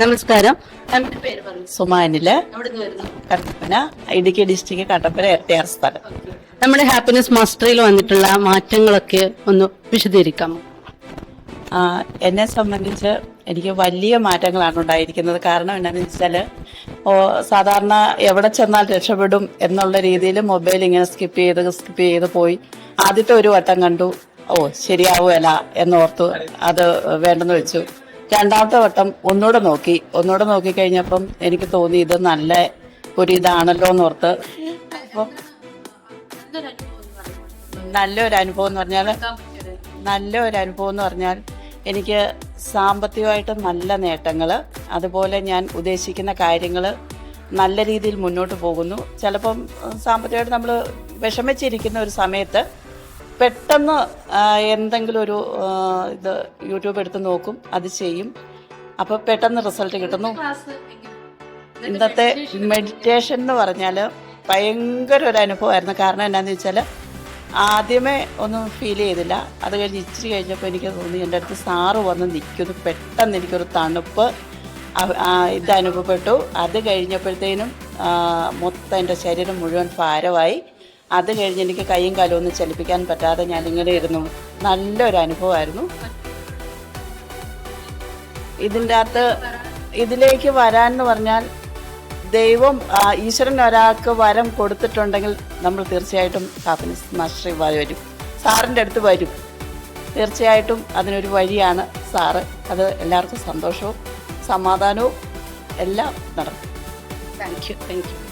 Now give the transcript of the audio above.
നമസ്കാരം. നമ്മുടെ പേര് സുമാനിൽ കട്ടപ്പന ഇടുക്കി ഡിസ്ട്രിക്ട് കട്ടപ്പന ഇരട്ടിയാർ സ്ഥലം. നമ്മുടെ ഹാപ്പിനെസ് മാസ്റ്ററിൽ വന്നിട്ടുള്ള മാറ്റങ്ങളൊക്കെ ഒന്ന് വിശദീകരിക്കാമോ? എന്നെ സംബന്ധിച്ച് എനിക്ക് വലിയ മാറ്റങ്ങളാണ് ഉണ്ടായിരിക്കുന്നത്. കാരണം എന്താണെന്ന് വെച്ചാൽ സാധാരണ എവിടെ ചെന്നാൽ രക്ഷപ്പെടും എന്നുള്ള രീതിയിൽ മൊബൈൽ ഇങ്ങനെ സ്കിപ്പ് ചെയ്ത് സ്കിപ്പ് ചെയ്ത് പോയി. ആദ്യത്തെ ഒരു വട്ടം കണ്ടു ഓ ശരിയാവുമല്ല എന്നോർത്തു അത് വേണ്ടെന്ന് വെച്ചു. രണ്ടാമത്തെ വട്ടം ഒന്നുകൂടെ നോക്കി. ഒന്നുകൂടെ നോക്കി കഴിഞ്ഞപ്പം എനിക്ക് തോന്നി ഇത് നല്ല ഒരു ഇതാണല്ലോ എന്നോർത്ത്. അപ്പം നല്ലൊരു അനുഭവം എന്ന് പറഞ്ഞാൽ നല്ല ഒരു അനുഭവം എന്ന് പറഞ്ഞാൽ എനിക്ക് സാമ്പത്തികമായിട്ട് നല്ല നേട്ടങ്ങൾ അതുപോലെ ഞാൻ ഉദ്ദേശിക്കുന്ന കാര്യങ്ങൾ നല്ല രീതിയിൽ മുന്നോട്ട് പോകുന്നു. ചിലപ്പം സാമ്പത്തികമായിട്ട് നമ്മൾ വിഷമിച്ചിരിക്കുന്ന ഒരു സമയത്ത് പെട്ടെന്ന് എന്തെങ്കിലും ഒരു ഇത് യൂട്യൂബ് എടുത്ത് നോക്കും അത് ചെയ്യും. അപ്പോൾ പെട്ടെന്ന് റിസൾട്ട് കിട്ടുന്നു. ഇന്നത്തെ മെഡിറ്റേഷൻ എന്ന് പറഞ്ഞാൽ ഭയങ്കര ഒരു അനുഭവമായിരുന്നു. കാരണം എന്താണെന്ന് വെച്ചാൽ ആദ്യമേ ഒന്നും ഫീൽ ചെയ്തില്ല. അത് കഴിഞ്ഞ് ഇച്ചിരി കഴിഞ്ഞപ്പോൾ എനിക്ക് തോന്നി എന്റെ അടുത്ത് സാറ് വന്ന് നിൽക്കുന്നു. പെട്ടെന്ന് എനിക്കൊരു തണുപ്പ് ഇത് അനുഭവപ്പെട്ടു. അത് കഴിഞ്ഞപ്പോഴത്തേനും മൊത്തം എന്റെ ശരീരം മുഴുവൻ ഭാരമായി. അത് കഴിഞ്ഞ് എനിക്ക് കൈയും കാലും ഒന്നും ചലിപ്പിക്കാൻ പറ്റാതെ ഞാൻ ഇങ്ങനെ ഇരുന്നു. നല്ലൊരു അനുഭവമായിരുന്നു. ഇതിന്റെ അകത്ത് ഇതിലേക്ക് വരാൻ എന്ന് പറഞ്ഞാൽ ദൈവം ഈശ്വരൻ ഒരാൾക്ക് വരം കൊടുത്തിട്ടുണ്ടെങ്കിൽ നമ്മൾ തീർച്ചയായിട്ടും ഹാപ്പിനെസ് മാസ്റ്ററി വരും. സാറിന്റെ അടുത്ത് വരും. തീർച്ചയായിട്ടും അതിനൊരു വഴിയാണ് സാറ്. അത് എല്ലാവർക്കും സന്തോഷവും സമാധാനവും എല്ലാം നടക്കും. Thank you thank you